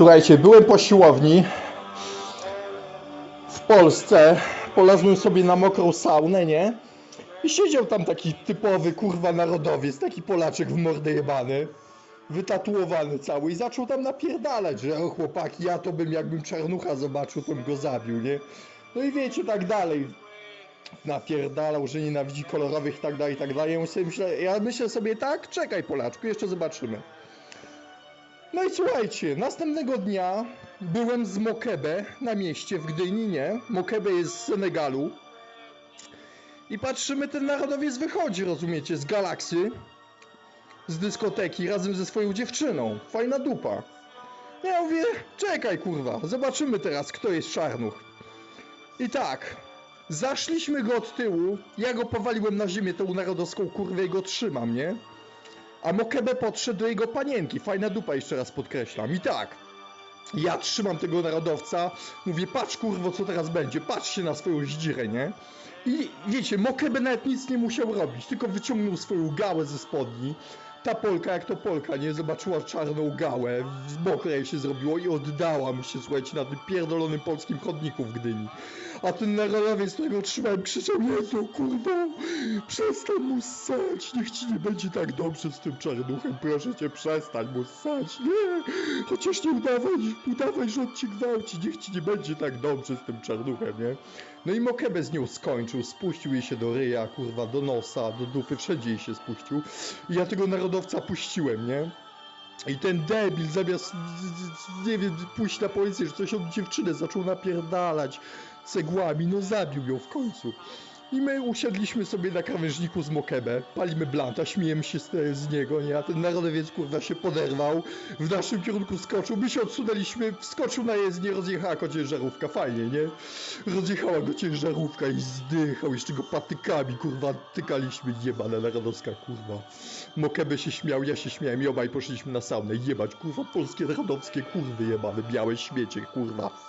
Słuchajcie, byłem po siłowni w Polsce, polazłem sobie na mokrą saunę, nie? I siedział tam taki typowy, kurwa, narodowiec, taki Polaczek w mordę jebany, wytatuowany cały i zaczął tam napierdalać, że o chłopaki, ja to bym, jakbym czarnucha zobaczył, to bym go zabił, nie? No i wiecie, tak dalej. Napierdalał, że nienawidzi kolorowych i tak dalej, i tak dalej. Ja myślę, ja myślę sobie tak, czekaj Polaczku, jeszcze zobaczymy. No i słuchajcie, następnego dnia byłem z Mokebe na mieście w Gdyni, nie? Mokebe jest z Senegalu. I patrzymy, ten narodowiec wychodzi, rozumiecie, z galaksy, z dyskoteki razem ze swoją dziewczyną. Fajna dupa. Ja mówię, czekaj kurwa, zobaczymy teraz, kto jest czarnuch. I tak, zaszliśmy go od tyłu, ja go powaliłem na ziemię tą narodowską kurwę i go trzymam, nie? A Mokebe podszedł do jego panienki. Fajna dupa, jeszcze raz podkreślam. I tak. Ja trzymam tego narodowca. Mówię, patrz kurwo, co teraz będzie. Patrzcie na swoją zdzirę, nie? I wiecie, Mokebe nawet nic nie musiał robić. Tylko wyciągnął swoją gałę ze spodni. Ta Polka, jak to Polka, nie? Zobaczyła czarną gałę. W mokrej się zrobiło i oddała mu się, słuchajcie, na tym pierdolonym polskim chodniku w Gdyni. A ten narodowiec, którego trzymałem, krzyczał, Jezu, kurwa, przestań mu ssać, niech ci nie będzie tak dobrze z tym czarnuchem, proszę cię, przestań mu ssać, nie, chociaż nie udawaj, udawaj, że on cię gwałci, niech ci nie będzie tak dobrze z tym czarnuchem, nie. No i Mokebe z nią skończył, spuścił jej się do ryja, kurwa, do nosa, do dupy, wszędzie jej się spuścił. I ja tego narodowca puściłem, nie? I ten debil zamiast, nie wiem, pójść na policję, że coś od dziewczyny zaczął napierdalać cegłami, no zabił ją w końcu. I my usiadliśmy sobie na krawężniku z Mokebe, palimy blanta, śmiejemy się z, z niego, nie? A ten narodowiec kurwa się poderwał, w naszym kierunku skoczył, my się odsunęliśmy, wskoczył na jezdnię, rozjechała go ciężarówka, fajnie, nie? Rozjechała go ciężarówka i zdychał, jeszcze go patykami, kurwa, tykaliśmy, jebana narodowska, kurwa. Mokebe się śmiał, ja się śmiałem i obaj poszliśmy na saunę, jebać, kurwa, polskie narodowskie kurwy jebane, białe śmiecie, kurwa.